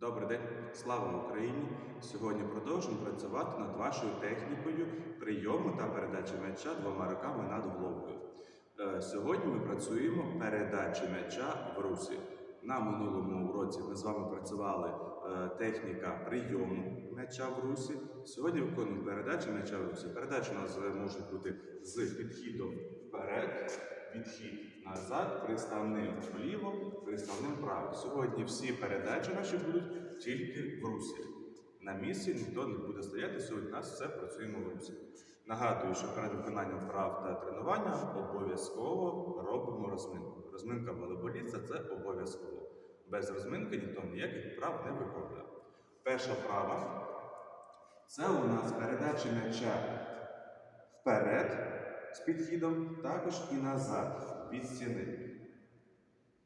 Добрий день, слава Україні! Сьогодні продовжуємо працювати над вашою технікою прийому та передачі м'яча двома руками над головою. Е, Сьогодні ми працюємо передачі м'яча в русі. На минулому уроці ми з вами працювали е, техніка прийому м'яча в русі. Сьогодні виконуємо передачу м'яча в русі. Передача у нас може бути з підхідом вперед, відхід назад, приставним вліво, приставним вправо. Сьогодні всі передачі наші будуть тільки в русі. На місці ніхто не буде стояти. Сьогодні у нас все працюємо в русі. Нагадую, що перед виконанням вправ та тренування обов'язково робимо розминку. Розминка волейболіста це обов'язково. Без розминки ніхто ніяких вправ не виконує. Перша вправа це у нас передача м'яча вперед з підхідом, також і назад від стіни.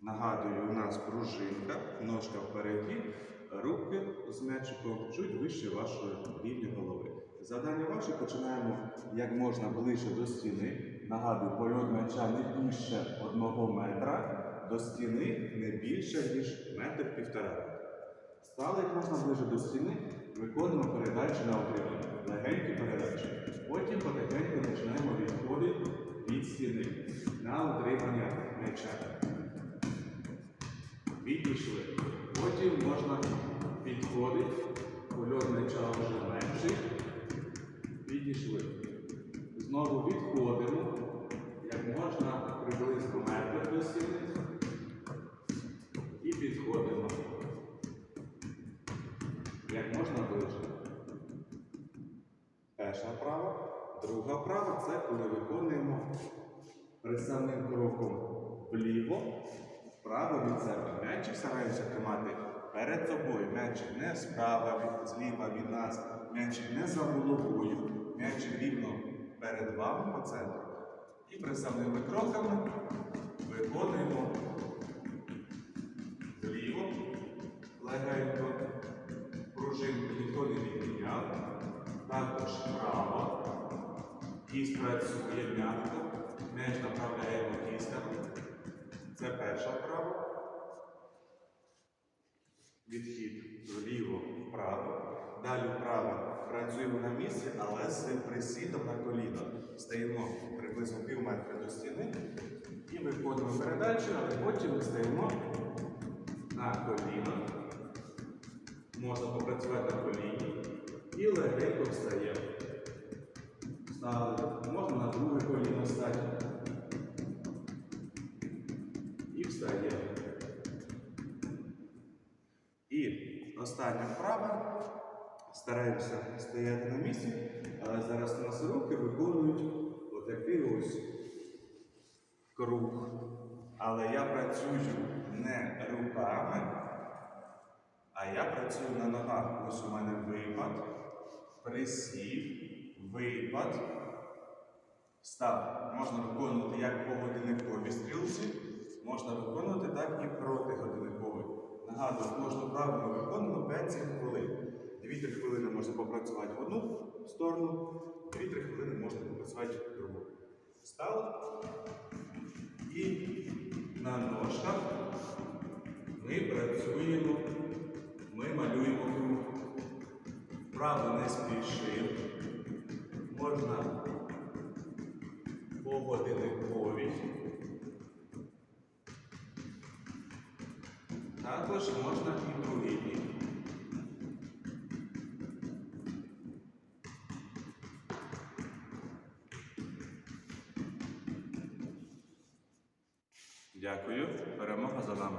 Нагадую, у нас пружинка, ножка впереді, руки з м'ячиком чуть вище вашої рівня голови. Завдання ваше починаємо як можна ближче до стіни. Нагадую, польот м'яча не більше одного метра, до стіни не більше, ніж метр півтора. Стали як можна ближче до стіни, виконуємо передачі на отримання. Легенькі передачі. Потім потихеньку починаємо відходити від стіни на отримання м'яча. Відійшли. Потім можна підходити, польот м'яча вже менший. Відійшли. Знову відходимо, як можна приблизно метр до стіни. І підходимо. Як можна ближче. Перша вправа. Друга вправа це коли виконуємо приставним кроком вліво, вправо від себе. М'ячик стараємося тримати перед собою. М'ячик не справа, зліва від нас, м'ячик не за головою, м'ячик рівно перед вами по центру. І приставними кроками виконуємо вліво, легенько, пружинку ніхто не відміняв, також вправо. Кість працює м'яко, м'яч направляємо кістями. Це перша вправа. Відхід вліво, вправо. Далі вправо. Працюємо на місці, але з присідом на коліно. Стаємо приблизно пів метра до стіни і виконуємо передачу, але потім стаємо на коліно. Можна попрацювати на коліні і легенько встаємо. Стали. Можна на друге коліно стати. І встаємо. І остання вправа. Стараємося стояти на місці, але зараз у нас руки виконують отакий ось круг. Але я працюю не руками, а я працюю на ногах. Ось у мене випад, присів, випад. Став. Можна виконувати як по годинниковій стрілці, можна виконувати так і проти годинникової. Нагадую, кожну ми виконуємо 5 хвилин. 2-3 хвилини можна попрацювати в одну сторону, 2-3 хвилини можна попрацювати в другу. Стали. І на ножках ми працюємо, ми малюємо круг. Вправо не спішимо. Можна по годинниковій. Також можна і другий Дякую. Перемога за нами.